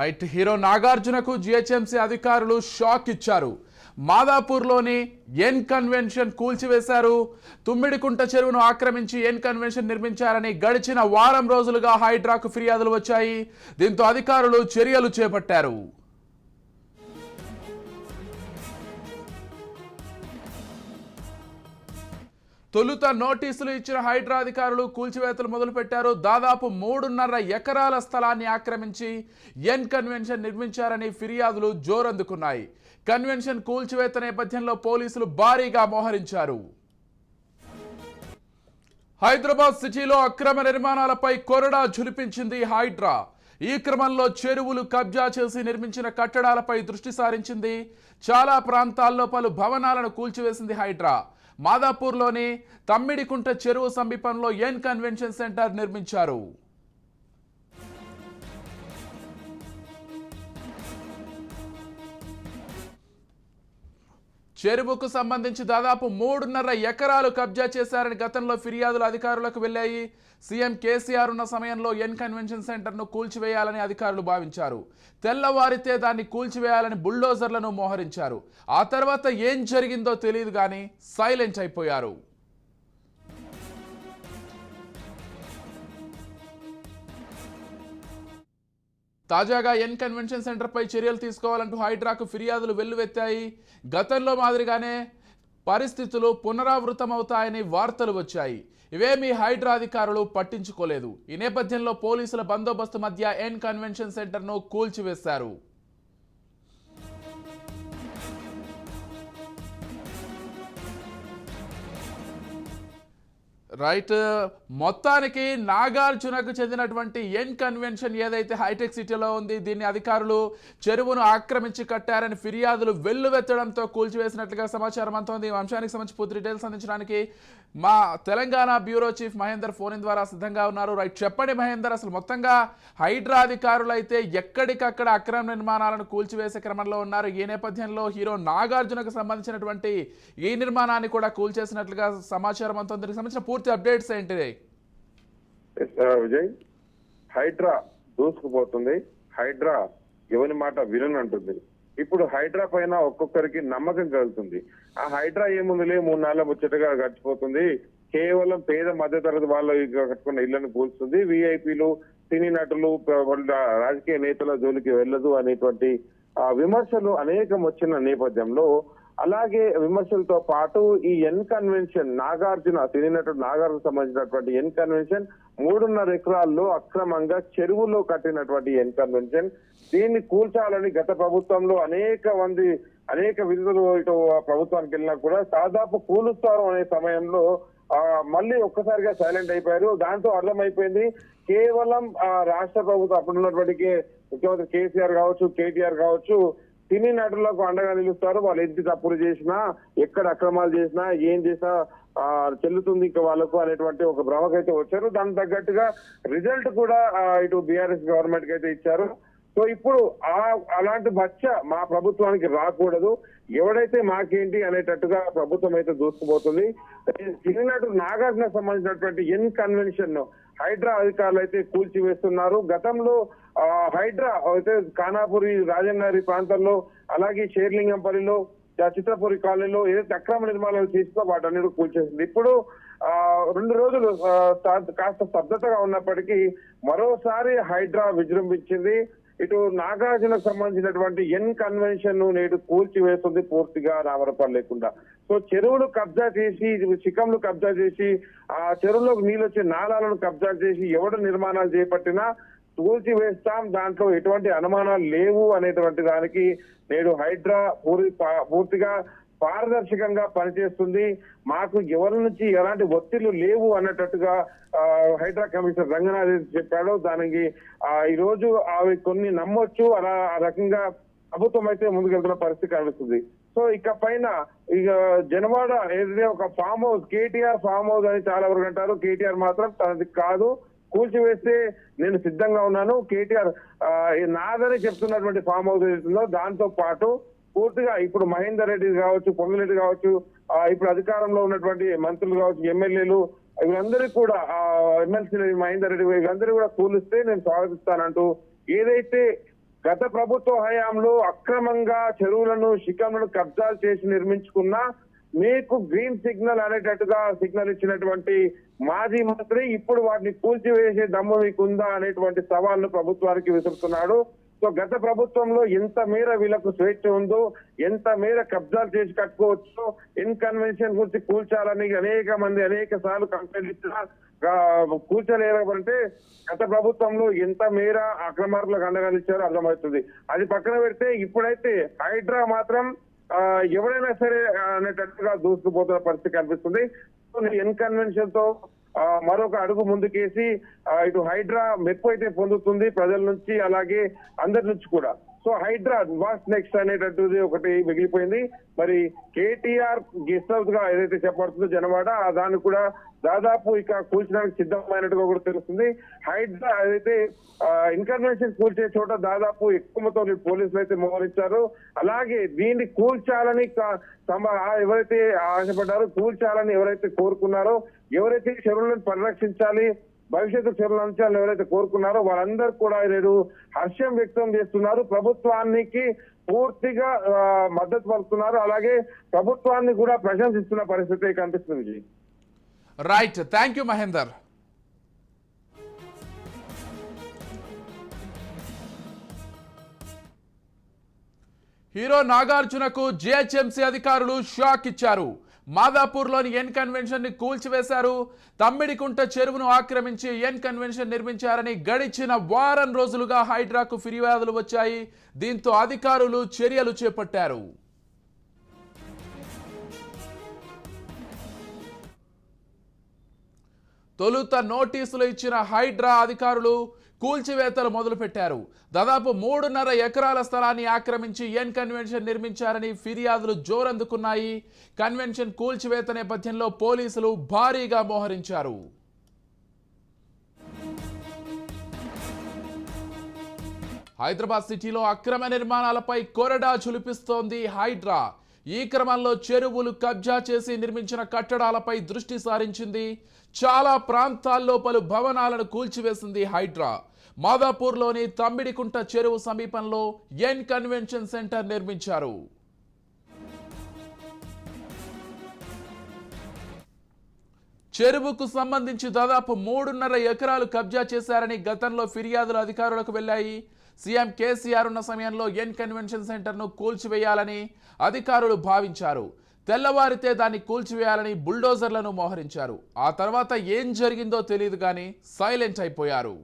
Right hero నాగార్జునకు GHMC అధికారులు shock ఇచ్చారు. మాదాపూర్లోని ఎన్ కన్వెన్షన్ కూల్చివేశారు. తుమ్మిడికుంట చెరువును ఆక్రమించి ఎన్ కన్వెన్షన్ నిర్మించారని గడిచిన వారం రోజులుగా హైడ్రాకు ఫిర్యాదులు వచ్చాయి. దీంతో అధికారులు చర్యలు చేపట్టారు. తొలుత నోటీసులు ఇచ్చిన హైడ్రా అధికారులు కూల్చివేతలు మొదలుపెట్టారు. దాదాపు మూడున్నర ఎకరాల స్థలాన్ని ఆక్రమించి ఎన్ కన్వెన్షన్ నిర్మించారని ఫిర్యాదులు జోరందుకున్నాయి. కన్వెన్షన్ కూల్చివేత నేపథ్యంలో పోలీసులు భారీగా మోహరించారు. హైదరాబాద్ సిటీలో అక్రమ నిర్మాణాలపై కొరడా ఝులిపించింది హైడ్రా. ఈ క్రమంలో చెరువులు కబ్జా చేసి నిర్మించిన కట్టడాలపై దృష్టి సారించింది. చాలా ప్రాంతాల్లో పలు భవనాలను కూల్చివేసింది హైడ్రా. మాదాపూర్లోని తమ్మిడికుంట చెరువు సమీపంలో ఎన్ కన్వెన్షన్ సెంటర్ నిర్మించారు. చెరువుకు సంబంధించి దాదాపు మూడున్నర ఎకరాలు కబ్జా చేశారని గతంలో ఫిర్యాదులు అధికారులకు వెళ్ళాయి. సీఎం కేసీఆర్ ఉన్న సమయంలో ఎన్ కన్వెన్షన్ సెంటర్ను కూల్చివేయాలని అధికారులు భావించారు. తెల్లవారితే దాన్ని కూల్చివేయాలని బుల్డోజర్లను మోహరించారు. ఆ తర్వాత ఏం జరిగిందో తెలియదు కానీ సైలెంట్ అయిపోయారు. తాజాగా ఎన్ కన్వెన్షన్ సెంటర్పై చర్యలు తీసుకోవాలంటూ హైడ్రాకు ఫిర్యాదులు వెల్లువెత్తాయి. గతంలో మాదిరిగానే పరిస్థితులు పునరావృతమవుతాయని వార్తలు వచ్చాయి. ఇవేమీ హైడ్రా అధికారులు పట్టించుకోలేదు. ఈ నేపథ్యంలో పోలీసుల బందోబస్తు మధ్య ఎన్ కన్వెన్షన్ సెంటర్ను కూల్చివేశారు. రైట్ మొత్తానికి నాగార్జునకు చెందినటువంటి ఎన్ కన్వెన్షన్ ఏదైతే హైటెక్ సిటీలో ఉంది దీన్ని అధికారులు చెరువును ఆక్రమించి కట్టారని ఫిర్యాదులు వెల్లువెత్తడంతో కూల్చివేసినట్లుగా సమాచారం అంతోంది. ఈ అంశానికి సంబంధించి పూర్తి డీటెయిల్స్ అందించడానికి మా Telangana bureau chief Mahender phone ద్వారా సిద్ధంగా ఉన్నారు. రైట్ చెప్పండి మహేందర్ అసలు మొత్తంగా హైడ్రా అధికారులు అయితే ఎక్కడికక్కడ అక్రమ నిర్మాణాలను కూల్చివేసే క్రమంలో ఉన్నారు. ఈ నేపథ్యంలో హీరో నాగార్జునకు సంబంధించినటువంటి ఈ నిర్మాణాన్ని కూడా కూల్చేసినట్లుగా సమాచారం అంతా దీనికి సంబంధించిన పూర్తి అప్డేట్స్ ఏంటి? విజయ్ హైడ్రా దూసుకుపోతుంది. హైడ్రా ఎవరి మాట వినని అంటుంది ఇప్పుడు హైడ్రా పైన ఒక్కొక్కరికి నమ్మకం కలుగుతుంది. ఆ హైడ్రా ఏముందిలే? మూడు నాలుగు ముచ్చటగా గడిచిపోతుంది. కేవలం పేద మధ్యతరగతి వాళ్ళు కట్టుకున్న ఇళ్ళను కూల్స్తుంది విఐపీలు సినీ నటులు వాళ్ళ రాజకీయ నేతల జోలికి వెళ్ళదు అనేటువంటి ఆ విమర్శలు అనేకం వచ్చిన నేపథ్యంలో అలాగే విమర్శలతో పాటు ఈ ఎన్ కన్వెన్షన్ నాగార్జున సినీ నటుడు నాగార్జున సంబంధించినటువంటి ఎన్ కన్వెన్షన్ మూడున్నర ఎకరాల్లో అక్రమంగా చెరువులో కట్టినటువంటి ఎన్ కన్వెన్షన్. దీన్ని కూల్చాలని గత ప్రభుత్వంలో అనేక మంది అనేక విధులు ఇటు ప్రభుత్వానికి వెళ్ళినా కూడా దాదాపు కూలుస్తారు అనే సమయంలో మళ్ళీ ఒక్కసారిగా సైలెంట్ అయిపోయారు. దాంతో అర్థమైపోయింది కేవలం ఆ రాష్ట్ర ప్రభుత్వం అప్పుడున్నటువంటి ముఖ్యమంత్రి కేసీఆర్ కావచ్చు కేటీఆర్ కావచ్చు సినీ నటులకు అండగా నిలుస్తారు. వాళ్ళు ఎంత తప్పులు చేసినా ఎక్కడ అక్రమాలు చేసినా ఏం చేసినా చెల్లుతుంది ఇంకా వాళ్ళకు అనేటువంటి ఒక భ్రమకైతే వచ్చారు. దానికి తగ్గట్టుగా రిజల్ట్ కూడా ఇటు బీఆర్ఎస్ గవర్నమెంట్కి అయితే ఇచ్చారు. సో ఇప్పుడు ఆ అలాంటి బచ్చ మా ప్రభుత్వానికి రాకూడదు. ఎవడైతే మాకేంటి అనేటట్టుగా ప్రభుత్వం అయితే దూసుకుపోతుంది. సినీ నటుడు నాగార్జున సంబంధించినటువంటి ఎన్ కన్వెన్షన్ హైడ్రా అధికారులు అయితే కూల్చివేస్తున్నారు. గతంలో హైడ్రా అయితే కానాపురి రాజన్నరి ప్రాంతంలో అలాగే షేర్లింగంపల్లిలో చిత్రపురి కాలనీలో ఏదైతే అక్రమ నిర్మాణాలు చేసిందో వాటన్నిటి కూల్చేసింది. ఇప్పుడు ఆ రెండు రోజులు తా- కాస్త స్తబ్దతగా ఉన్నప్పటికీ మరోసారి హైడ్రా విజృంభించింది. ఇటు నాగార్జునకు సంబంధించినటువంటి ఎన్ కన్వెన్షన్ను నేడు కూల్చివేస్తుంది పూర్తిగా నామరపాలు లేకుండా. సో చెరువులు కబ్జా చేసి చికంలు కబ్జా చేసి ఆ చెరువులోకి నీళ్ళు వచ్చే నాళాలను కబ్జా చేసి ఎవడు నిర్మాణాలు చేపట్టినా తూల్చి వేస్తాం దాంట్లో ఎటువంటి అనుమానాలు లేవు అనేటువంటి దానికి నేడు హైడ్రా పూర్తి పూర్తిగా పారదర్శకంగా పనిచేస్తుంది. మాకు ఎవరి నుంచి ఎలాంటి ఒత్తిళ్ళు లేవు అన్నట్టుగా హైడ్రా కమిషనర్ రంగనాథ్ చెప్పాడు దానికి ఈ రోజు అవి కొన్ని నమ్మొచ్చు అలా ఆ రకంగా ప్రభుత్వం అయితే ముందుకెళ్తున్న పరిస్థితి కనిపిస్తుంది. సో ఇక పైన ఇక జనవాడ ఏదైతే ఒక farm house KTR farm house అని చాలా వరకు అంటారు. కేటీఆర్ మాత్రం తనది కాదు. కూల్చివేస్తే నేను సిద్ధంగా ఉన్నాను. కేటీఆర్ నాదని చెప్తున్నటువంటి ఫామ్ హౌస్ ఏదైతుందో దాంతో పాటు పూర్తిగా ఇప్పుడు మహేందర్ రెడ్డి కావచ్చు పొంగిరెడ్డి కావచ్చు ఇప్పుడు అధికారంలో ఉన్నటువంటి మంత్రులు కావచ్చు ఎమ్మెల్యేలు వీళ్ళందరికీ కూడా ఎమ్మెల్సీ మహేందర్ రెడ్డి వీళ్ళందరూ కూడా కూలిస్తే నేను స్వాగతిస్తానంటూ ఏదైతే గత ప్రభుత్వ హయాంలో అక్రమంగా చెరువులను శిఖంలను కబ్జాలు చేసి నిర్మించుకున్న మీకు గ్రీన్ సిగ్నల్ అనేటట్టుగా సిగ్నల్ ఇచ్చినటువంటి మాజీ మంత్రి ఇప్పుడు వాటిని కూల్చివేసే దమ్ము మీకుందా అనేటువంటి సవాల్ను ప్రభుత్వానికి విసురుతున్నాడు. సో గత ప్రభుత్వంలో ఎంత మేర వీళ్ళకు స్వేచ్ఛ ఉందో ఎంత మేర కబ్జాలు చేసి కట్టుకోవచ్చు ఇన్కన్వెన్షన్ గురించి కూల్చాలని అనేక మంది అనేక సార్లు కంప్లైంట్ ఇచ్చినా కూర్చోలేరంటే గత ప్రభుత్వంలో ఎంత మేర అక్రమార్కులకు అండగా ఇచ్చారో అర్థమవుతుంది. అది పక్కన పెడితే ఇప్పుడైతే హైడ్రా మాత్రం ఎవరైనా సరే అనేటట్టుగా దూసుకుపోతున్న పరిస్థితి కనిపిస్తుంది. ఇన్కన్వెన్షన్తో ఆ, మరొక అడుగు ముందుకేసి ఇటు హైడ్రా మెప్పు అయితే పొందుతుంది ప్రజల నుంచి అలాగే అందరి నుంచి కూడా. సో హైడ్రా వాస్ నెక్స్ట్ అనేటట్టుది ఒకటి మిగిలిపోయింది. మరి కేటీఆర్ గెస్ట్ హౌస్గా ఏదైతే చెప్పబడుతుందో జనవాడ ఆ దాన్ని కూడా దాదాపు ఇక కూల్చడానికి సిద్ధమైనట్టుగా కూడా తెలుస్తుంది. హైడ్రా ఏదైతే ఇన్కన్వెన్షన్ కూల్చే చోట దాదాపు ఎక్కువ మొత్తం పోలీసులు అయితే మోహరించారు. అలాగే దీన్ని కూల్చాలని తమ ఎవరైతే ఆశపడ్డారో కూల్చాలని ఎవరైతే కోరుకున్నారో ఎవరైతే చెరువులను పరిరక్షించాలి భవిష్యత్తు చెరువుల అంశాలను ఎవరైతే కోరుకున్నారో వాళ్ళందరూ కూడా నేడు హర్షం వ్యక్తం చేస్తున్నారు. ప్రభుత్వానికి పూర్తిగా మద్దతు పలుకుతున్నారు. అలాగే ప్రభుత్వాన్ని కూడా ప్రశంసిస్తున్న పరిస్థితి కనిపిస్తుంది Vijay. Right thank you Mahender hero నాగార్జునకు GHMC అధికారులు షాక్ ఇచ్చారు. మాదాపూర్లోని ఎన్ కన్వెన్షన్ని కూల్చివేశారు. తమ్మిడికుంట చెరువును ఆక్రమించి ఎన్ కన్వెన్షన్ నిర్మించారని గడిచిన వారం రోజులుగా హైడ్రాకు ఫిర్యాదులు వచ్చాయి. దీంతో అధికారులు చర్యలు చేపట్టారు. తొలుత నోటీసులు ఇచ్చిన హైడ్రా అధికారులు కూల్చివేతలు మొదలుపెట్టారు. దాదాపు మూడున్నర ఎకరాల స్థలాన్ని ఆక్రమించి ఎన్ కన్వెన్షన్ నిర్మించారని ఫిర్యాదులు జోరందుకున్నాయి. కన్వెన్షన్ కూల్చివేత నేపథ్యంలో పోలీసులు భారీగా మోహరించారు. హైదరాబాద్ సిటీలో అక్రమ నిర్మాణాలపై కొరడా చులిపిస్తోంది హైడ్రా. ఈ క్రమంలో చెరువులు కబ్జా చేసి నిర్మించిన కట్టడాలపై దృష్టి సారించింది. చాలా ప్రాంతాల్లో పలు భవనాలను కూల్చివేసింది హైడ్రా. మాదాపూర్లోని తమ్మిడికుంట చెరువు సమీపంలో ఎన్ కన్వెన్షన్ సెంటర్ నిర్మించారు. చెరువుకు సంబంధించి దాదాపు మూడున్నర ఎకరాలు కబ్జా చేశారని గతంలో ఫిర్యాదులు అధికారులకు వెళ్ళాయి సీఎం కేసీఆర్ ఉన్న సమయంలో ఎన్ కన్వెన్షన్ సెంటర్ను కూల్చివేయాలని అధికారులు భావించారు. తెల్లవారితే దాన్ని కూల్చివేయాలని బుల్డోజర్లను మోహరించారు. ఆ తర్వాత ఏం జరిగిందో తెలియదు కానీ సైలెంట్ అయిపోయారు.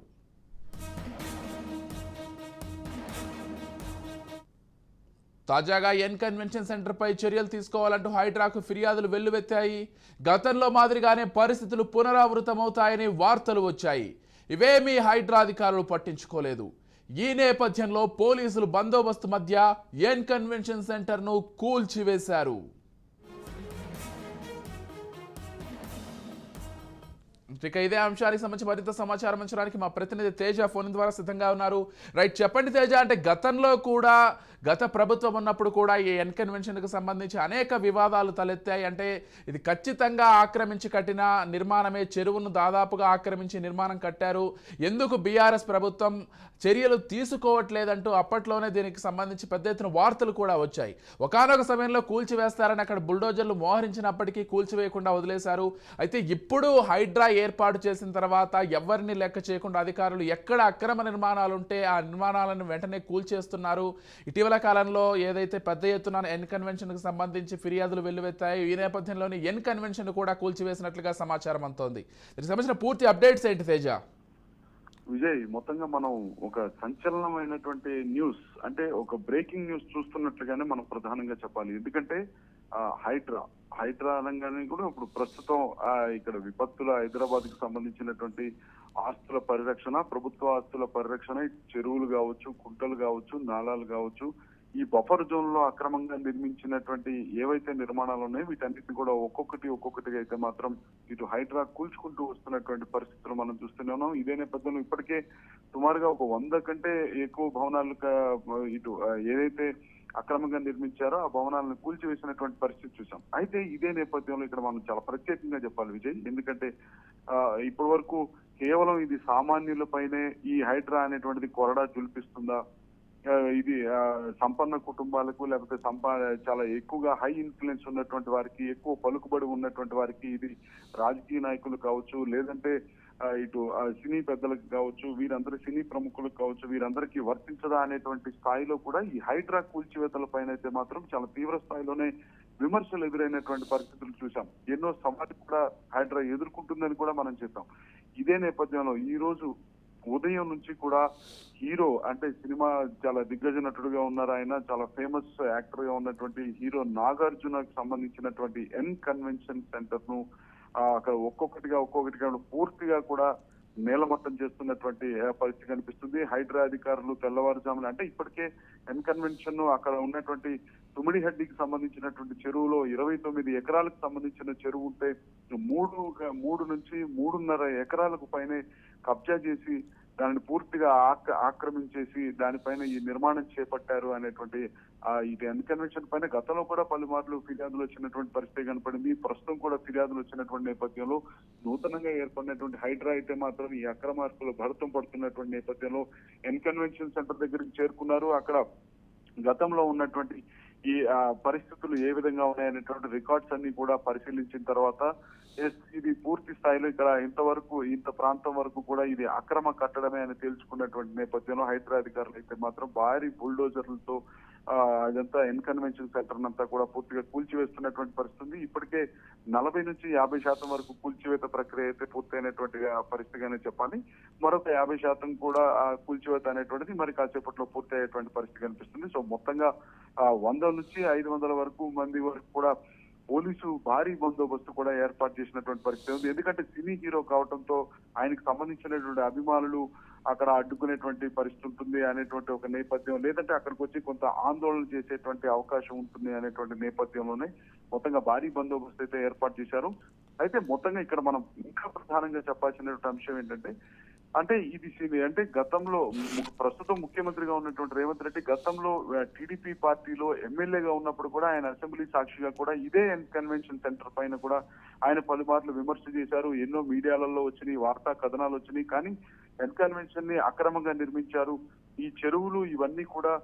తాజాగా ఎన్ కన్వెన్షన్ సెంటర్పై చర్యలు తీసుకోవాలంటూ హైడ్రాకు ఫిర్యాదులు వెల్లువెత్తాయి. గతంలో మాదిరిగానే పరిస్థితులు పునరావృతమవుతాయని వార్తలు వచ్చాయి. ఇవేమీ హైడ్రా అధికారులు పట్టించుకోలేదు. ఈ నేపథ్యంలో పోలీసులు బందోబస్తు మధ్య ఎన్ కన్వెన్షన్ సెంటర్ను కూల్చివేశారు. ఇక ఇదే అంశానికి సంబంధించి మరింత సమాచారం అంచడానికి మా ప్రతినిధి తేజ ఫోన్ ద్వారా సిద్ధంగా ఉన్నారు. రైట్ చెప్పండి తేజ అంటే గతంలో కూడా గత ప్రభుత్వం ఉన్నప్పుడు కూడా ఈ ఎన్కన్వెన్షన్కు సంబంధించి అనేక వివాదాలు తలెత్తాయి. అంటే ఇది ఖచ్చితంగా ఆక్రమించి కట్టిన నిర్మాణమే. చెరువును దాదాపుగా ఆక్రమించి నిర్మాణం కట్టారు. ఎందుకు బీఆర్ఎస్ ప్రభుత్వం చర్యలు తీసుకోవట్లేదంటూ అప్పట్లోనే దీనికి సంబంధించి పెద్ద ఎత్తున వార్తలు కూడా వచ్చాయి. ఒకానొక సమయంలో కూల్చివేస్తారని అక్కడ బుల్డోజర్లు మోహరించినప్పటికీ కూల్చివేయకుండా వదిలేశారు. అయితే ఇప్పుడు హైడ్రా ఏర్పాటు చేసిన తర్వాత ఎవరిని లెక్క చేయకుండా అధికారులు ఎక్కడ అక్రమ నిర్మాణాలు ఉంటే ఆ నిర్మాణాలను వెంటనే కూల్చేస్తున్నారు. ఇటీవల కాలంలో ఏదైతే పెద్ద ఎత్తున ఎన్ కన్వెన్షన్కు సంబంధించి ఫిర్యాదులు వెల్లువెత్తాయో ఈ నేపథ్యంలోని ఎన్ కన్వెన్షన్ కూడా కూల్చివేసినట్లుగా సమాచారం అంతోంది దీనికి సంబంధించిన పూర్తి అప్డేట్స్ ఏంటి తేజ? విజయ్ మొత్తంగా మనం ఒక సంచలనమైనటువంటి న్యూస్ అంటే ఒక బ్రేకింగ్ న్యూస్ చూస్తున్నట్లుగానే మనం ప్రధానంగా చెప్పాలి. ఎందుకంటే హైడ్రా హైడ్రా అనగానే కూడా ఇప్పుడు ప్రస్తుతం ఇక్కడ విపత్తుల హైదరాబాద్కి సంబంధించినటువంటి ఆస్తుల పరిరక్షణ ప్రభుత్వ ఆస్తుల పరిరక్షణ చెరువులు కావచ్చు కుంటలు కావచ్చు నాళాలు కావచ్చు ఈ బఫర్ జోన్లో అక్రమంగా నిర్మించినటువంటి ఏవైతే నిర్మాణాలు ఉన్నాయో వీటన్నిటిని కూడా ఒక్కొక్కటి ఒక్కొక్కటిగా అయితే మాత్రం ఇటు హైడ్రా కూల్చుకుంటూ వస్తున్నటువంటి పరిస్థితులు మనం చూస్తూనే ఉన్నాం. ఇదే నేపథ్యంలో ఇప్పటికే సుమారుగా ఒక వంద కంటే ఎక్కువ భవనాలు ఇటు ఏదైతే అక్రమంగా నిర్మించారో ఆ భవనాలను కూల్చివేసినటువంటి పరిస్థితి చూసాం అయితే ఇదే నేపథ్యంలో ఇక్కడ మనం చాలా ప్రత్యేకంగా చెప్పాలి విజయ్. ఎందుకంటే ఇప్పటి వరకు కేవలం ఇది సామాన్యులపైనే ఈ హైడ్రా అనేటువంటిది కొరడా చులిపిస్తుందా ఇది సంపన్న కుటుంబాలకు లేకపోతే సంపా చాలా ఎక్కువగా హై ఇన్ఫ్లుయెన్స్ ఉన్నటువంటి వారికి ఎక్కువ పలుకుబడి ఉన్నటువంటి వారికి ఇది రాజకీయ నాయకులు కావచ్చు లేదంటే ఇటు సినీ పెద్దలకు కావచ్చు వీరందరూ సినీ ప్రముఖులకు కావచ్చు వీరందరికీ వర్తించదా అనేటువంటి స్థాయిలో కూడా ఈ హైడ్రా కూల్చివేతల పైన అయితే మాత్రం చాలా తీవ్ర స్థాయిలోనే విమర్శలు ఎదురైనటువంటి పరిస్థితులు చూసాం ఎన్నో సమాజం కూడా హైడ్రా ఎదుర్కొంటుందని కూడా మనం చెప్పాం. ఇదే నేపథ్యంలో ఈ రోజు ఉదయం నుంచి కూడా హీరో అంటే సినిమా చాలా దిగ్గజ నటుడుగా ఉన్నారు ఆయన చాలా ఫేమస్ యాక్టర్గా ఉన్నటువంటి హీరో నాగార్జునకు సంబంధించినటువంటి ఎన్ కన్వెన్షన్ సెంటర్ను అక్కడ ఒక్కొక్కటిగా ఒక్కొక్కటిగా పూర్తిగా కూడా నేలమట్టం చేస్తున్నటువంటి పరిస్థితి కనిపిస్తుంది? హైడ్రా అధికారులు తెల్లవారుజామున అంటే ఇప్పటికే ఎన్కన్వెన్షన్ అక్కడ ఉన్నటువంటి తుమిడిహడ్డికి సంబంధించినటువంటి చెరువులో ఇరవై తొమ్మిది ఎకరాలకు సంబంధించిన చెరువు ఉంటే మూడు మూడు నుంచి మూడున్నర ఎకరాలకు పైనే కబ్జా చేసి దానిని పూర్తిగా ఆక్ర ఆక్రమించేసి దానిపైన ఈ నిర్మాణం చేపట్టారు అనేటువంటి ఇది అన్కన్వెన్షన్ పైన గతంలో కూడా పలుమార్లు ఫిర్యాదులు వచ్చినటువంటి పరిస్థితి కనపడింది. ప్రస్తుతం కూడా ఫిర్యాదులు వచ్చినటువంటి నేపథ్యంలో నూతనంగా ఏర్పడినటువంటి హైడ్రా అయితే మాత్రం ఈ అక్రమార్కులు భరతం పడుతున్నటువంటి నేపథ్యంలో ఎన్కన్వెన్షన్ సెంటర్ దగ్గరికి చేరుకున్నారు. అక్కడ గతంలో ఉన్నటువంటి ఈ పరిస్థితులు ఏ విధంగా ఉన్నాయనేటువంటి రికార్డ్స్ అన్ని కూడా పరిశీలించిన తర్వాత ఇది పూర్తి స్థాయిలో ఇక్కడ ఇంతవరకు ఇంత ప్రాంతం వరకు కూడా ఇది అక్రమ కట్టడమే అని తేల్చుకున్నటువంటి నేపథ్యంలో హైదరాబాద్ అధికారులు అయితే మాత్రం భారీ బుల్డోజర్లతో అదంతా ఎన్కన్వెన్షన్ సెంటర్ అంతా కూడా పూర్తిగా కూల్చివేస్తున్నటువంటి పరిస్థితి ఉంది. ఇప్పటికే నలభై నుంచి యాభై శాతం వరకు కూల్చివేత ప్రక్రియ అయితే పూర్తయినటువంటి పరిస్థితిగానే చెప్పాలి మరొక యాభై శాతం కూడా కూల్చివేత అనేటువంటిది మరి కాసేపట్లో పూర్తి అయ్యేటువంటి పరిస్థితి కనిపిస్తుంది సో మొత్తంగా వంద వందల నుంచి ఐదు వందల వరకు మంది వరకు కూడా పోలీసు భారీ బందోబస్తు కూడా ఏర్పాటు చేసినటువంటి పరిస్థితి ఉంది. ఎందుకంటే సినీ హీరో కావడంతో ఆయనకు సంబంధించినటువంటి అభిమానులు అక్కడ అడ్డుకునేటువంటి పరిస్థితి ఉంటుంది అనేటువంటి ఒక నేపథ్యం లేదంటే అక్కడికి వచ్చి కొంత ఆందోళన చేసేటువంటి అవకాశం ఉంటుంది అనేటువంటి నేపథ్యంలోనే మొత్తంగా భారీ బందోబస్తు అయితే ఏర్పాటు చేశారు. అయితే మొత్తంగా ఇక్కడ మనం ఇంకా ప్రధానంగా చెప్పాల్సినటువంటి అంశం ఏంటంటే అంటే ఇది అంటే గతంలో ప్రస్తుతం ముఖ్యమంత్రిగా ఉన్నటువంటి రేవంత్ రెడ్డి గతంలో టీడీపీ పార్టీలో ఎమ్మెల్యేగా ఉన్నప్పుడు కూడా ఆయన అసెంబ్లీ సాక్షిగా కూడా ఇదే కన్వెన్షన్ సెంటర్ పైన కూడా ఆయన పలుమార్లు విమర్శ చేశారు. ఎన్నో మీడియాలలో వచ్చినాయి వార్తా కథనాలు వచ్చినాయి. కానీ ఎన్ కన్వెన్షన్ని అక్రమంగా నిర్మించారు. ఈ చెరువులు ఇవన్నీ కూడా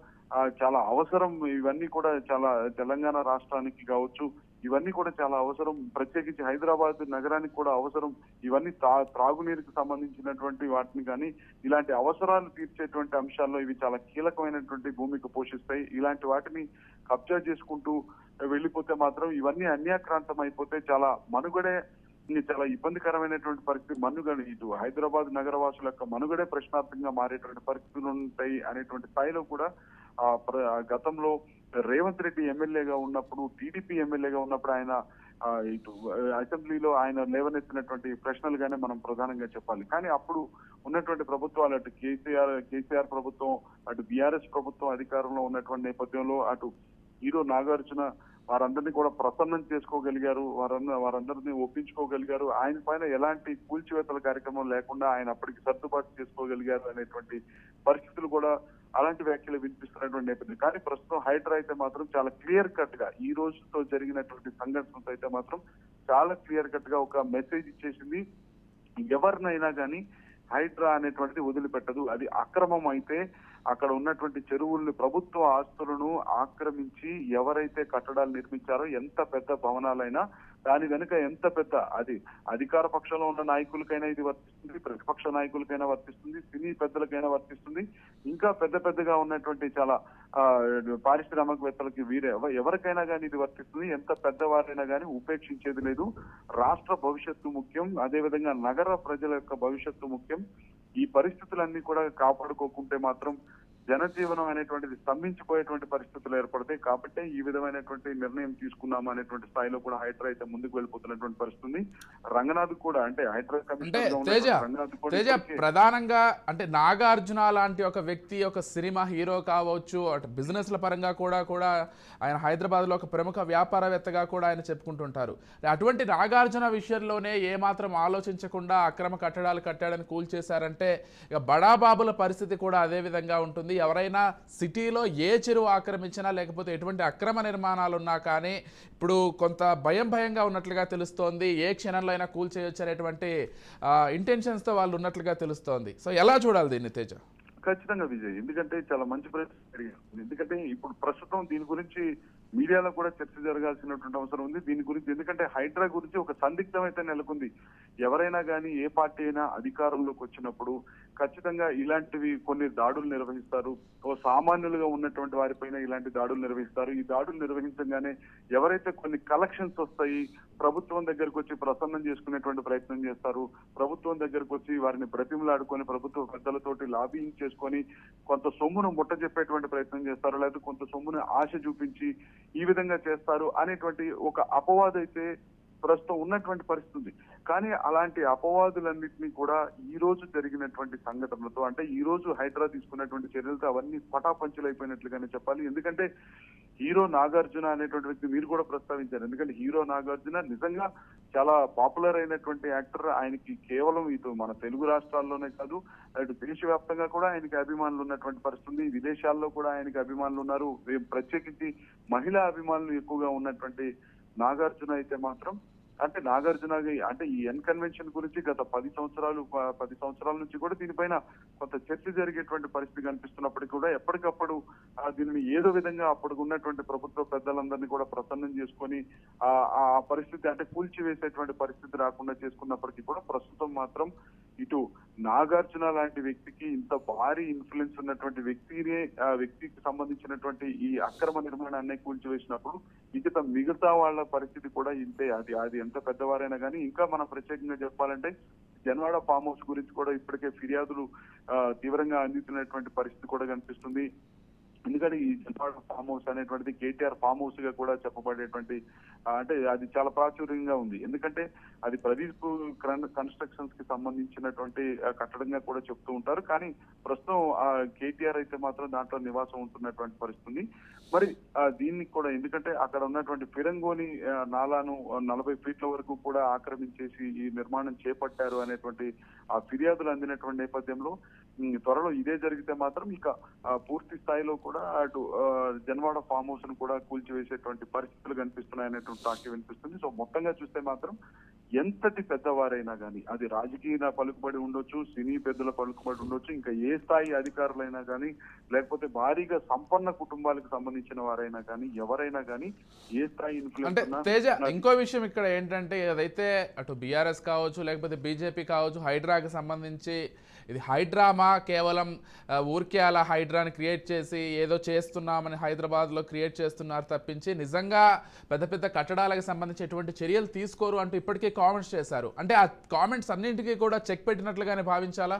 చాలా అవసరం. ఇవన్నీ కూడా చాలా తెలంగాణ రాష్ట్రానికి కావచ్చు ఇవన్నీ కూడా చాలా అవసరం. ప్రత్యేకించి హైదరాబాద్ నగరానికి కూడా అవసరం. ఇవన్నీ త్రా- త్రాగునీరుకు సంబంధించినటువంటి వాటిని కానీ ఇలాంటి అవసరాలు తీర్చేటువంటి అంశాల్లో ఇవి చాలా కీలకమైనటువంటి భూమిక పోషిస్తాయి. ఇలాంటి వాటిని కబ్జా చేసుకుంటూ వెళ్ళిపోతే మాత్రం ఇవన్నీ అన్యాక్రాంతం అయిపోతే చాలా మనుగడే చాలా ఇబ్బందికరమైనటువంటి పరిస్థితి మనుగడ ఇటు హైదరాబాద్ నగరవాసుల యొక్క మనుగడే ప్రశ్నార్థంగా మారేటువంటి పరిస్థితులు ఉంటాయి అనేటువంటి స్థాయిలో కూడా ప్ర- ఆ గతంలో రేవంత్ రెడ్డి ఎమ్మెల్యేగా ఉన్నప్పుడు టీడీపీ ఎమ్మెల్యేగా ఉన్నప్పుడు ఆయన ఇటు అసెంబ్లీలో ఆయన లేవనెత్తినటువంటి ప్రశ్నలుగానే మనం ప్రధానంగా చెప్పాలి. కానీ అప్పుడు ఉన్నటువంటి ప్రభుత్వాలు అటు కేసీఆర్ కేసీఆర్ ప్రభుత్వం అటు బీఆర్ఎస్ ప్రభుత్వం అధికారంలో ఉన్నటువంటి నేపథ్యంలో అటు హీరో నాగార్జున వారందరినీ కూడా ప్రసన్నం చేసుకోగలిగారు. వారందరూ వారందరినీ ఒప్పించుకోగలిగారు. ఆయన పైన ఎలాంటి కూల్చివేతల కార్యక్రమం లేకుండా ఆయన అప్పటికి సర్దుబాటు చేసుకోగలిగారు అనేటువంటి పరిస్థితులు కూడా అలాంటి వ్యాఖ్యలు వినిపిస్తున్నటువంటి నేపథ్యం. కానీ ప్రస్తుతం హైడ్రా అయితే మాత్రం చాలా క్లియర్ కట్గా ఈ రోజుతో జరిగినటువంటి సంఘటనతో అయితే మాత్రం చాలా క్లియర్ కట్గా ఒక మెసేజ్ ఇచ్చేసింది. ఎవరినైనా కానీ హైడ్రా అనేటువంటిది వదిలిపెట్టదు. అది అక్రమం అయితే అక్కడ ఉన్నటువంటి చెరువుల్ని ప్రభుత్వ ఆస్తులను ఆక్రమించి ఎవరైతే కట్టడాలు నిర్మించారో ఎంత పెద్ద భవనాలైనా దాని వెనుక ఎంత పెద్ద అది అధికార పక్షంలో ఉన్న నాయకులకైనా ఇది వర్తిస్తుంది ప్రతిపక్ష నాయకులకైనా వర్తిస్తుంది సినీ పెద్దలకైనా వర్తిస్తుంది. ఇంకా పెద్ద పెద్దగా ఉన్నటువంటి చాలా పారిశ్రామికవేత్తలకి వీరే ఎవరికైనా కానీ ఇది వర్తిస్తుంది. ఎంత పెద్దవారైనా కానీ ఉపేక్షించేది లేదు. రాష్ట్ర భవిష్యత్తు ముఖ్యం. అదేవిధంగా నగర ప్రజల యొక్క భవిష్యత్తు ముఖ్యం. ఈ పరిస్థితులన్నీ కూడా కాపాడుకోకుంటే మాత్రం జనజీవనం అనేటువంటిది స్తంభించిపోయేటువంటి పరిస్థితులు ఏర్పడతాయి. కాబట్టి ఈ విధమైనటువంటి నిర్ణయం తీసుకున్నాము అనేటువంటి స్థాయిలో కూడా హైడ్రా అయితే ముందుకు వెళ్ళిపోతున్నటువంటి పరిస్థితి. రంగనాథ్ కూడా అంటే హైడ్రా తేజ ఇప్పటికే- ప్రధానంగా అంటే నాగార్జున లాంటి ఒక వ్యక్తి ఒక సినిమా హీరో కావచ్చు అటు బిజినెస్ల పరంగా కూడా కూడా ఆయన హైదరాబాద్లో ఒక ప్రముఖ వ్యాపారవేత్తగా కూడా ఆయన చెప్పుకుంటుంటారు. అటువంటి నాగార్జున విషయంలోనే ఏమాత్రం ఆలోచించకుండా అక్రమ కట్టడాలు కట్టాడని కూల్చేశారంటే ఇక బడాబాబుల పరిస్థితి కూడా అదే విధంగా ఉంటుంది. ఎవరైనా సిటీలో ఏ చెరువు ఆక్రమించినా లేకపోతే ఎటువంటి అక్రమ నిర్మాణాలు ఉన్నా కానీ ఇప్పుడు కొంత భయం భయంగా ఉన్నట్లుగా తెలుస్తోంది. ఏ క్షణంలో అయినా కూల్ చేయొచ్చనేటువంటి ఇంటెన్షన్స్తో వాళ్ళు ఉన్నట్లుగా తెలుస్తోంది. సో ఎలా చూడాలి దీన్ని తేజ? ఖచ్చితంగా విజయ్ ఎందుకంటే చాలా మంచి ప్రశ్న ఎందుకంటే ఇప్పుడు ప్రస్తుతం దీని గురించి మీడియాలో కూడా చర్చ జరగాల్సినటువంటి అవసరం ఉంది. దీని గురించి ఎందుకంటే హైడ్రా గురించి ఒక సందిగ్ధం అయితే నెలకొంది. ఎవరైనా కానీ ఏ పార్టీ అయినా అధికారంలోకి వచ్చినప్పుడు ఖచ్చితంగా ఇలాంటివి కొన్ని దాడులు నిర్వహిస్తారు. ఓ సామాన్యులుగా ఉన్నటువంటి వారిపైన ఇలాంటి దాడులు నిర్వహిస్తారు. ఈ దాడులు నిర్వహించగానే ఎవరైతే కొన్ని కలెక్షన్స్ వస్తాయి ప్రభుత్వం దగ్గరకు వచ్చి ప్రసన్నం చేసుకునేటువంటి ప్రయత్నం చేస్తారు. ప్రభుత్వం దగ్గరకు వచ్చి వారిని బ్రతిమలాడుకొని ప్రభుత్వ పెద్దలతోటి లాబింగ్ చేసుకొని కొంత సొమ్మును ముట్ట చెప్పేటువంటి ప్రయత్నం చేస్తారు. లేదా కొంత సొమ్మును ఆశ చూపించి ఈ విధంగా చేస్తారు అనేటువంటి ఒక అపవాదైతే ప్రస్తుతం ఉన్నటువంటి పరిస్థితి ఉంది కానీ అలాంటి అపవాదులన్నింటినీ కూడా ఈ రోజు జరిగినటువంటి సంఘటనలతో అంటే ఈ రోజు హైడ్రా తీసుకున్నటువంటి చర్యలతో అవన్నీ పటాపంచులైపోయినట్లుగానే చెప్పాలి. ఎందుకంటే హీరో నాగార్జున అనేటువంటి వ్యక్తి మీరు కూడా ప్రస్తావించారు. ఎందుకంటే హీరో నాగార్జున నిజంగా చాలా పాపులర్ అయినటువంటి యాక్టర్. ఆయనకి కేవలం ఇటు మన తెలుగు రాష్ట్రాల్లోనే కాదు అటు దేశవ్యాప్తంగా కూడా ఆయనకి అభిమానులు ఉన్నటువంటి పరిస్థితి విదేశాల్లో కూడా ఆయనకి అభిమానులు ఉన్నారు. ప్రత్యేకించి మహిళా అభిమానులు ఎక్కువగా ఉన్నటువంటి నాగార్జున అయితే మాత్రం అంటే నాగార్జున అంటే ఈ ఎన్ కన్వెన్షన్ గురించి గత పది సంవత్సరాలు పది సంవత్సరాల నుంచి కూడా దీనిపైన కొంత చర్చ జరిగేటువంటి పరిస్థితి కనిపిస్తున్నప్పటికీ కూడా ఎప్పటికప్పుడు దీనిని ఏదో విధంగా అప్పుడు ఉన్నటువంటి ప్రభుత్వ పెద్దలందరినీ కూడా ప్రసన్నం చేసుకొని ఆ ఆ పరిస్థితి అంటే కూల్చివేసేటువంటి పరిస్థితి రాకుండా చేసుకున్నప్పటికీ కూడా ప్రస్తుతం మాత్రం ఇటు నాగార్జున లాంటి వ్యక్తికి ఇంత భారీ ఇన్ఫ్లుయెన్స్ ఉన్నటువంటి వ్యక్తినే ఆ వ్యక్తికి సంబంధించినటువంటి ఈ అక్రమ నిర్మాణాన్ని కూల్చివేసినప్పుడు మిగతా మిగతా వాళ్ళ పరిస్థితి కూడా ఇంతే. అది అది ఎంత పెద్దవారైనా కానీ ఇంకా మనం ప్రత్యేకంగా చెప్పాలంటే జన్వాడ ఫామ్ హౌస్ గురించి కూడా ఇప్పటికే ఫిర్యాదులు తీవ్రంగా అందుతున్నటువంటి పరిస్థితి కూడా కనిపిస్తుంది. ఎందుకంటే ఈ జన్వాడ ఫామ్ హౌస్ అనేటువంటిది కేటీఆర్ ఫామ్ హౌస్గా కూడా చెప్పబడేటువంటి అంటే అది చాలా ప్రాచుర్యంగా ఉంది. ఎందుకంటే అది ప్రదీప్ కన్స్ట్రక్షన్స్కి సంబంధించినటువంటి కట్టడంగా కూడా చెప్తూ ఉంటారు. కానీ ప్రస్తుతం ఆ కేటీఆర్ అయితే మాత్రం దాంట్లో నివాసం ఉంటున్నటువంటి పరిస్థితి మరి దీనికి దీన్ని కూడా ఎందుకంటే అక్కడ ఉన్నటువంటి ఫిరంగోని నాలాను నలభై ఫీట్ల వరకు కూడా ఆక్రమించేసి ఈ నిర్మాణం చేపట్టారు అనేటువంటి ఆ ఫిర్యాదులు అందినటువంటి నేపథ్యంలో త్వరలో ఇదే జరిగితే మాత్రం ఇక పూర్తి స్థాయిలో కూడా అటు జనవాడ జన్వాడ ఫామ్ హౌస్ను కూడా కూల్చివేసేటువంటి పరిస్థితులు కనిపిస్తున్నాయి అనేటువంటి టాక్ వినిపిస్తుంది. సో మొత్తంగా చూస్తే మాత్రం ఎంతటి పెద్దవారైనా కానీ అది రాజకీయ పలుకుబడి ఉండొచ్చు సినీ పెద్దల పలుకుబడి ఉండొచ్చు ఇంకా ఏ స్థాయి అధికారులైనా కానీ లేకపోతే భారీగా సంపన్న కుటుంబాలకు సంబంధించిన వారైనా కానీ ఎవరైనా కానీ ఏ స్థాయి అంటే తేజ ఇంకో విషయం ఇక్కడ ఏంటంటే ఏదైతే అటు బీఆర్ఎస్ కావచ్చు లేకపోతే బీజేపీ కావచ్చు హైడ్రాకి సంబంధించి ఇది హైడ్రామా కేవలం ఊరికే అలా హైడ్రాని క్రియేట్ చేసి ఏదో చేస్తున్నామని హైదరాబాద్లో క్రియేట్ చేస్తున్నారు తప్పించి నిజంగా పెద్ద పెద్ద కట్టడాలకు సంబంధించి ఎటువంటి చర్యలు తీసుకోరు అంటూ ఇప్పటికే కామెంట్స్ చేశారు. అంటే ఆ కామెంట్స్ అన్నింటికీ కూడా చెక్ పెట్టినట్లుగానే భావించాలా?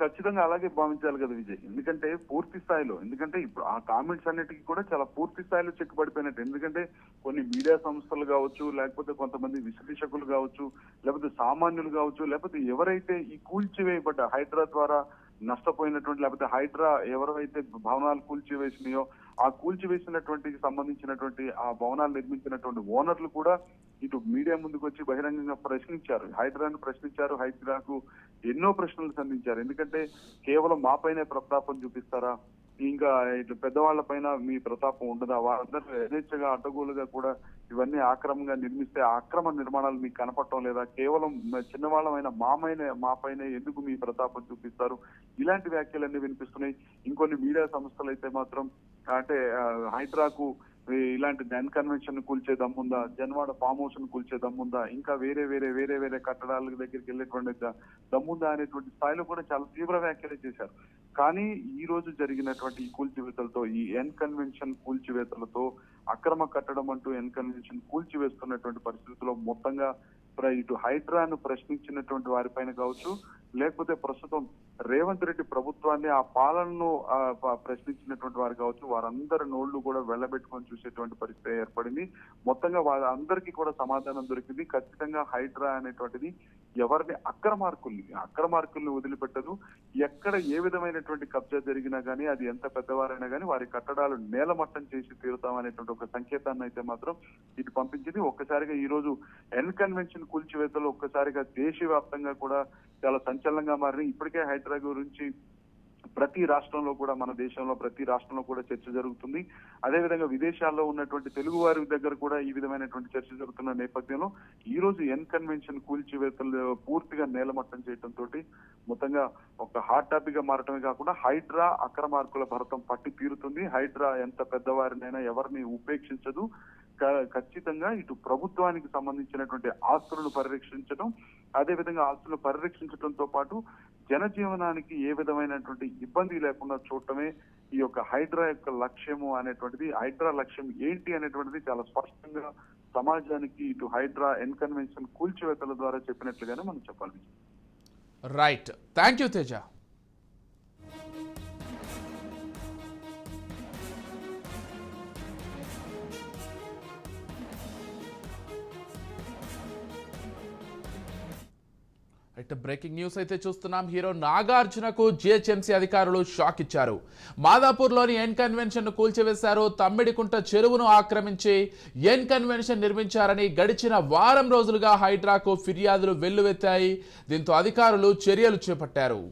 ఖచ్చితంగా అలాగే భావించాలి కదా విజయ్. ఎందుకంటే పూర్తి స్థాయిలో ఎందుకంటే ఇప్పుడు ఆ కామెంట్స్ అన్నిటికీ కూడా చాలా పూర్తి స్థాయిలో చెక్ పడిపోయినట్టు ఎందుకంటే కొన్ని మీడియా సంస్థలు కావచ్చు లేకపోతే కొంతమంది విశ్లేషకులు కావచ్చు లేకపోతే సామాన్యులు కావచ్చు లేకపోతే ఎవరైతే ఈ కూల్చివేయబడ్డ హైడ్రా ద్వారా నష్టపోయినటువంటి లేకపోతే హైడ్రా ఎవరైతే భవనాలు కూల్చివేసినాయో ఆ కూల్చివేసినటువంటి సంబంధించినటువంటి ఆ భవనాలు నిర్మించినటువంటి ఓనర్లు కూడా ఇటు మీడియా ముందుకు వచ్చి బహిరంగంగా ప్రశ్నించారు. హైడ్రాను ప్రశ్నించారు. హైడ్రాకు ఎన్నో ప్రశ్నలు సంధించారు. ఎందుకంటే కేవలం మా పైనే ప్రతాపం చూపిస్తారా? ఇంకా ఇటు పెద్దవాళ్ళ పైన మీ ప్రతాపం ఉండదా? వారందరూ యథేచ్ఛగా అడ్డగోలుగా కూడా ఇవన్నీ ఆక్రమంగా నిర్మిస్తే అక్రమ నిర్మాణాలు మీకు కనపడటం లేదా కేవలం చిన్నవాళ్ళమైన మామైన మా పైన ఎందుకు మీ ప్రతాపం చూపిస్తారు? ఇలాంటి వ్యాఖ్యలన్నీ వినిపిస్తున్నాయి. ఇంకొన్ని మీడియా సంస్థలు అయితే మాత్రం అంటే హైడ్రాకు ఇలాంటి డెన్ కన్వెన్షన్ కూల్చే దమ్ముందా? జన్వాడ ఫామ్ హౌస్ను కూల్చే దమ్ముందా? ఇంకా వేరే వేరే వేరే వేరే కట్టడాల దగ్గరికి వెళ్ళేటువంటి దమ్ముందా అనేటువంటి స్థాయిలో కూడా చాలా తీవ్ర వ్యాఖ్యలు చేశారు. కానీ ఈ రోజు జరిగినటువంటి ఈ కూల్చివేతలతో ఈ ఎన్ కన్వెన్షన్ కూల్చివేతలతో అక్రమ కట్టడం అంటూ ఎన్ కన్వెన్షన్ కూల్చివేస్తున్నటువంటి పరిస్థితుల్లో మొత్తంగా ఇటు హైడ్రాను ప్రశ్నించినటువంటి వారిపైన కావచ్చు లేకపోతే ప్రస్తుతం రేవంత్ రెడ్డి ప్రభుత్వాన్ని ఆ పాలనను ప- ప్రశ్నించినటువంటి వారు కావచ్చు వారందరి నోళ్ళు కూడా వెళ్ళబెట్టుకొని చూసేటువంటి పరిస్థితి ఏర్పడింది. మొత్తంగా వాళ్ళందరికీ కూడా సమాధానం దొరికింది. ఖచ్చితంగా హైడ్రా అనేటువంటిది ఎవరిని అక్రమార్కుల్ని అక్రమార్కుల్ని వదిలిపెట్టదు. ఎక్కడ ఏ విధమైనటువంటి కబ్జా జరిగినా గానీ అది ఎంత పెద్దవారైనా గానీ వారి కట్టడాలు నేలమట్టం చేసి తీరుతామనేటువంటి ఒక సంకేతాన్ని అయితే మాత్రం ఇటు పంపించింది. ఒక్కసారిగా ఈ రోజు ఎన్ కన్వెన్షన్ కూల్చివేతలు ఒక్కసారిగా దేశవ్యాప్తంగా కూడా చాలా సంచలనంగా మారినాయి. ఇప్పటికే హైదరాబాద్ గురించి ప్రతి రాష్ట్రంలో కూడా మన దేశంలో ప్రతి రాష్ట్రంలో కూడా చర్చ జరుగుతుంది. అదేవిధంగా విదేశాల్లో ఉన్నటువంటి తెలుగు వారి దగ్గర కూడా ఈ విధమైనటువంటి చర్చ జరుగుతున్న నేపథ్యంలో ఈ రోజు ఎన్ కన్వెన్షన్ కూల్చివేతలు పూర్తిగా నేలమట్టం చేయడంతో మొత్తంగా ఒక హాట్ టాపిక్గా మారటమే కాకుండా హైడ్రా అక్రమార్కుల భరతం పట్టి తీరుతుంది. హైడ్రా ఎంత పెద్దవారినైనా ఎవరిని ఉపేక్షించదు. ఖచ్చితంగా ఇటు ప్రభుత్వానికి సంబంధించినటువంటి ఆస్తులను పరిరక్షించడం అదే విధంగా ఆస్తులను పరిరక్షించడంతో పాటు జనజీవనానికి ఏ విధమైనటువంటి ఇబ్బంది లేకుండా చూడటమే ఈ యొక్క హైడ్రా యొక్క లక్ష్యము అనేటువంటిది. హైడ్రా లక్ష్యం ఏంటి అనేటువంటిది చాలా స్పష్టంగా సమాజానికి ఇటు హైడ్రా ఎన్కన్వెన్షన్ కూల్చివేతల ద్వారా చెప్పినట్లుగానే మనం చెప్పాలి. Right thank you Teja right breaking news అయితే చూస్తున్నాం. హీరో నాగార్జునకు జిహెచ్ఎంసీ అధికారులు షాక్ ఇచ్చారు. మాదాపూర్లోని ఎన్ కన్వెన్షన్ను కూల్చివేశారు. తమ్మిడికుంట చెరువును ఆక్రమించి ఎన్ కన్వెన్షన్ నిర్మించారని గడిచిన వారం రోజులుగా హైడ్రాకు ఫిర్యాదులు వెల్లువెత్తాయి. దీంతో అధికారులు చర్యలు చేపట్టారు.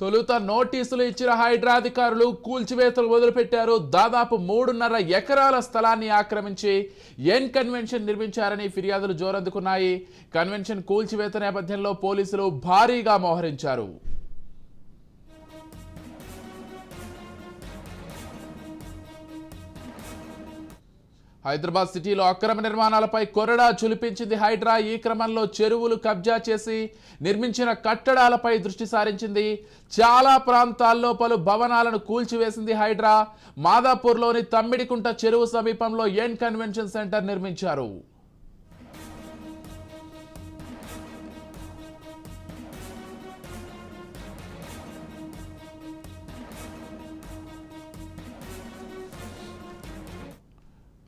తొలుత నోటీసులు ఇచ్చిన హైడ్రా అధికారులు కూల్చివేతలు మొదలుపెట్టారు దాదాపు మూడున్నర ఎకరాల స్థలాన్ని ఆక్రమించి ఎన్ కన్వెన్షన్ నిర్మించారని ఫిర్యాదులు జోరందుకున్నాయి. కన్వెన్షన్ కూల్చివేత నేపథ్యంలో పోలీసులు భారీగా మోహరించారు. హైదరాబాద్ సిటీలో అక్రమ నిర్మాణాలపై కొరడా చులిపించింది హైడ్రా. ఈ క్రమంలో చెరువులు కబ్జా చేసి నిర్మించిన కట్టడాలపై దృష్టి సారించింది. చాలా ప్రాంతాల్లో పలు భవనాలను కూల్చివేసింది హైడ్రా. మాదాపూర్లోని తమ్మిడికుంట చెరువు సమీపంలో ఎన్ కన్వెన్షన్ సెంటర్ నిర్మించారు.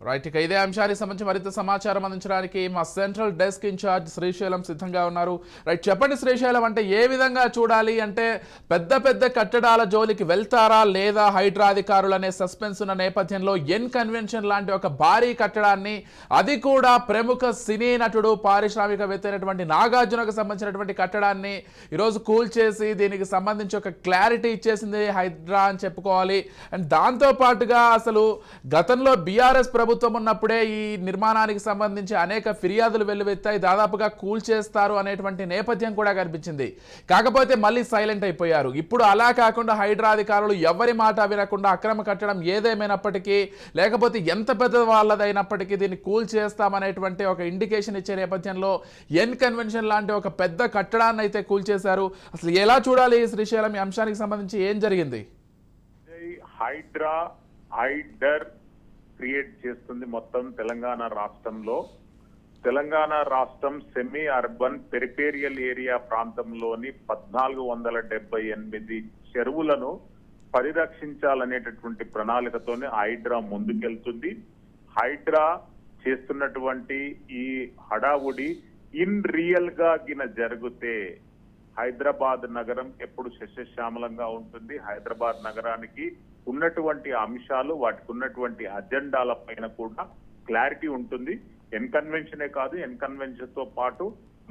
రైట్ ఇక ఇదే అంశానికి సంబంధించి మరింత సమాచారం అందించడానికి మా సెంట్రల్ డెస్క్ ఇన్ఛార్జ్ శ్రీశైలం సిద్ధంగా ఉన్నారు. రైట్ చెప్పండి శ్రీశైలం అంటే ఏ విధంగా చూడాలి? అంటే పెద్ద పెద్ద కట్టడాల జోలికి వెళ్తారా లేదా హైడ్రా అధికారులు అనే సస్పెన్స్ ఉన్న నేపథ్యంలో ఎన్ కన్వెన్షన్ లాంటి ఒక భారీ కట్టడాన్ని అది కూడా ప్రముఖ సినీ నటుడు పారిశ్రామికవేత్త అయినటువంటి నాగార్జునకు సంబంధించినటువంటి కట్టడాన్ని ఈరోజు కూల్ చేసి దీనికి సంబంధించి ఒక క్లారిటీ ఇచ్చేసింది హైడ్రా అని చెప్పుకోవాలి. అండ్ దాంతోపాటుగా అసలు గతంలో బీఆర్ఎస్ ప్రభుత్వం ఉన్నప్పుడే ఈ నిర్మాణానికి సంబంధించి అనేక ఫిర్యాదులు వెల్లువెత్తాయి దాదాపుగా కూల్ చేస్తారు అనేటువంటి నేపథ్యం కూడా కనిపించింది. కాకపోతే మళ్ళీ సైలెంట్ అయిపోయారు. ఇప్పుడు అలా కాకుండా హైడ్రా అధికారులు ఎవరి మాట వినకుండా అక్రమ కట్టడం ఏదేమైనప్పటికీ లేకపోతే ఎంత పెద్ద వాళ్ళదైనప్పటికీ దీన్ని కూల్ చేస్తామనేటువంటి ఒక ఇండికేషన్ ఇచ్చే నేపథ్యంలో ఎన్ కన్వెన్షన్ లాంటి ఒక పెద్ద కట్టడాన్ని అయితే కూల్ చేశారు అసలు ఎలా చూడాలి ఈ శ్రీశైలం ఈ అంశానికి సంబంధించి ఏం జరిగింది? హైడ్రా హైడర్ క్రియేట్ చేస్తుంది మొత్తం తెలంగాణ రాష్ట్రంలో. తెలంగాణ రాష్ట్రం సెమీ అర్బన్ పెరిపేరియల్ ఏరియా ప్రాంతంలోని పద్నాలుగు వందల డెబ్బై ఎనిమిది చెరువులను పరిరక్షించాలనేటటువంటి ప్రణాళికతోనే హైడ్రా ముందుకెళ్తుంది. హైడ్రా చేస్తున్నటువంటి ఈ హడావుడి ఇన్ రియల్గా గిన జరిగితే హైదరాబాద్ నగరం ఎప్పుడు శస్యశ్యామలంగా ఉంటుంది. హైదరాబాద్ నగరానికి ఉన్నటువంటి అంశాలు వాటికి ఉన్నటువంటి అజెండాల పైన కూడా క్లారిటీ ఉంటుంది. ఎన్కన్వెన్షనే కాదు ఎన్కన్వెన్షన్తో పాటు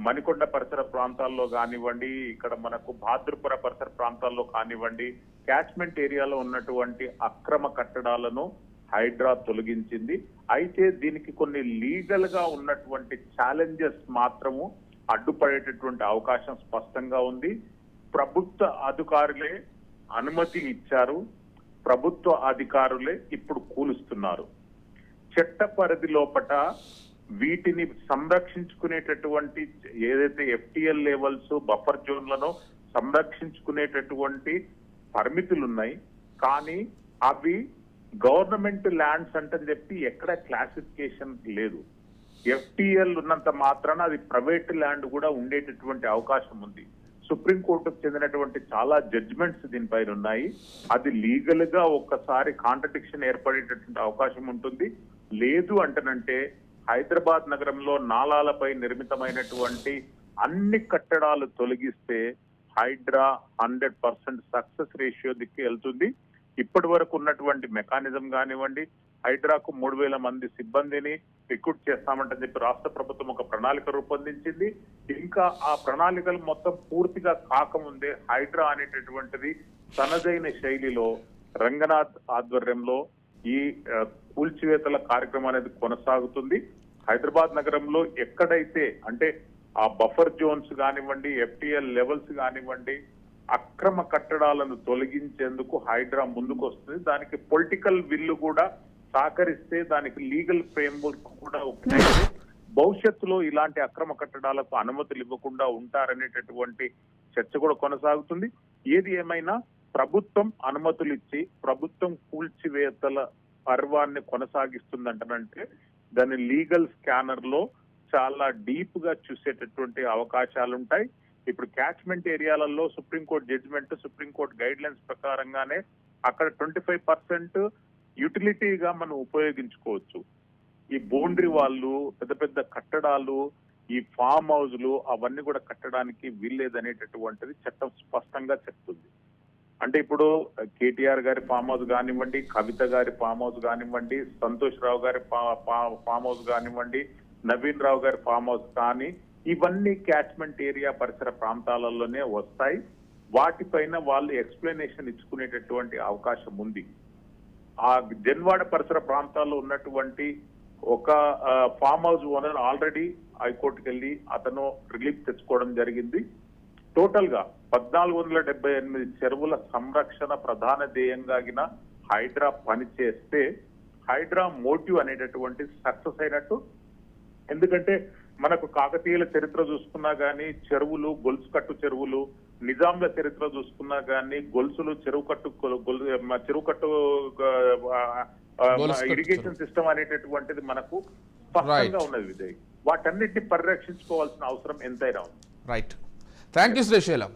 మణికొండ పరిసర ప్రాంతాల్లో కానివ్వండి ఇక్కడ మనకు భాద్రపుర పరిసర ప్రాంతాల్లో కానివ్వండి క్యాచ్మెంట్ ఏరియాలో ఉన్నటువంటి అక్రమ కట్టడాలను హైడ్రా తొలగించింది. అయితే దీనికి కొన్ని లీగల్గా ఉన్నటువంటి ఛాలెంజెస్ మాత్రము అడ్డుపడేటటువంటి అవకాశం స్పష్టంగా ఉంది. ప్రభుత్వ అధికారులే అనుమతి ఇచ్చారు. ప్రభుత్వ అధికారులే ఇప్పుడు కూలుస్తున్నారు. చట్ట పరిధి లోపట వీటిని సంరక్షించుకునేటటువంటి ఏదైతే ఎఫ్టిఎల్ లెవెల్స్ బఫర్ జోన్లను సంరక్షించుకునేటటువంటి పరిమితులు ఉన్నాయి కానీ అవి గవర్నమెంట్ ల్యాండ్స్ అంటని చెప్పి ఎక్కడ క్లాసిఫికేషన్ లేదు. ఎఫ్టిఎల్ ఉన్నంత మాత్రాన అది ప్రైవేట్ ల్యాండ్ కూడా ఉండేటటువంటి అవకాశం ఉంది. సుప్రీంకోర్టుకు చెందినటువంటి చాలా జడ్జ్మెంట్స్ దీనిపైన ఉన్నాయి. అది లీగల్గా ఒక్కసారి కాంట్రడిక్షన్ ఏర్పడేటటువంటి అవకాశం ఉంటుంది. లేదు అంటనంటే హైదరాబాద్ నగరంలో నాలాలపై నిర్మితమైనటువంటి అన్ని కట్టడాలు తొలగిస్తే Hydraa hundred percent success ratio దిక్కు వెళ్తుంది. ఇప్పటి వరకు ఉన్నటువంటి మెకానిజం కానివ్వండి హైడ్రాకు మూడు వేల మంది సిబ్బందిని రిక్రూట్ చేస్తామంటని చెప్పి రాష్ట్ర ప్రభుత్వం ఒక ప్రణాళిక రూపొందించింది. ఇంకా ఆ ప్రణాళికలు మొత్తం పూర్తిగా కాకముందే హైడ్రా అనేటటువంటిది తనదైన శైలిలో రంగనాథ్ ఆధ్వర్యంలో ఈ కూల్చివేతల కార్యక్రమం అనేది కొనసాగుతుంది. హైదరాబాద్ నగరంలో ఎక్కడైతే అంటే ఆ బఫర్ జోన్స్ కానివ్వండి ఎఫ్టిఎల్ లెవెల్స్ కానివ్వండి అక్రమ కట్టడాలను తొలగించేందుకు హైడ్రా ముందుకు వస్తుంది దానికి పొలిటికల్ విల్లు కూడా సహకరిస్తే దానికి లీగల్ ఫ్రేమ్ వర్క్ కూడా ఒకటైతే భవిష్యత్తులో ఇలాంటి అక్రమ కట్టడాలకు అనుమతులు ఇవ్వకుండా ఉంటారనేటటువంటి చర్చ కూడా కొనసాగుతుంది. ఏది ఏమైనా ప్రభుత్వం అనుమతులు ఇచ్చి ప్రభుత్వం కూల్చివేతల పర్వాన్ని కొనసాగిస్తుందంటనంటే దాని లీగల్ స్కానర్లో చాలా డీప్గా చూసేటటువంటి అవకాశాలు ఉంటాయి ఇప్పుడు క్యాచ్మెంట్ ఏరియాలలో supreme court judgement supreme court guidelines ప్రకారంగానే అక్కడ ట్వంటీ ఫైవ్ పర్సెంట్ యూటిలిటీగా మనం ఉపయోగించుకోవచ్చు. ఈ బౌండరీ వాళ్ళు పెద్ద పెద్ద కట్టడాలు ఈ ఫామ్ హౌస్లు అవన్నీ కూడా కట్టడానికి వీల్లేదనేటటువంటిది చట్టం స్పష్టంగా చెప్తుంది. అంటే ఇప్పుడు కేటీఆర్ గారి ఫామ్ హౌస్ కానివ్వండి కవిత గారి ఫామ్ హౌస్ కానివ్వండి సంతోష్ రావు గారి ఫామ్ హౌస్ కానివ్వండి నవీన్ రావు గారి ఫామ్ హౌస్ కానీ ఇవన్నీ క్యాచ్మెంట్ ఏరియా పరిసర ప్రాంతాలలోనే వస్తాయి. వాటిపైన వాళ్ళు ఎక్స్ప్లెనేషన్ ఇచ్చుకునేటటువంటి అవకాశం ఉంది. ఆ జన్వాడ పరిసర ప్రాంతాల్లో ఉన్నటువంటి ఒక ఫామ్ హౌస్ ఓనర్ ఆల్రెడీ హైకోర్టుకి వెళ్ళి అతను రిలీఫ్ తెచ్చుకోవడం జరిగింది. టోటల్గా పద్నాలుగు వందల డెబ్బై ఎనిమిది చెరువుల సంరక్షణ ప్రధాన ధ్యేయంగాగిన హైడ్రా పనిచేస్తే హైడ్రా మోటివ్ అనేటటువంటి సక్సెస్ అయినట్టు. ఎందుకంటే మనకు కాకతీయుల చరిత్ర చూసుకున్నా గానీ చెరువులు గొలుసు కట్టు చెరువులు నిజాంల చరిత్ర చూసుకున్నా గానీ గొలుసులు చెరువు కట్టు చెరువు కట్టు ఇరిగేషన్ సిస్టమ్ అనేటటువంటిది మనకు స్పష్టంగా ఉన్నది విజయ్. వాటన్నిటిని పరిరక్షించుకోవాల్సిన అవసరం ఎంతైనా ఉంది. Right thank you Srisailam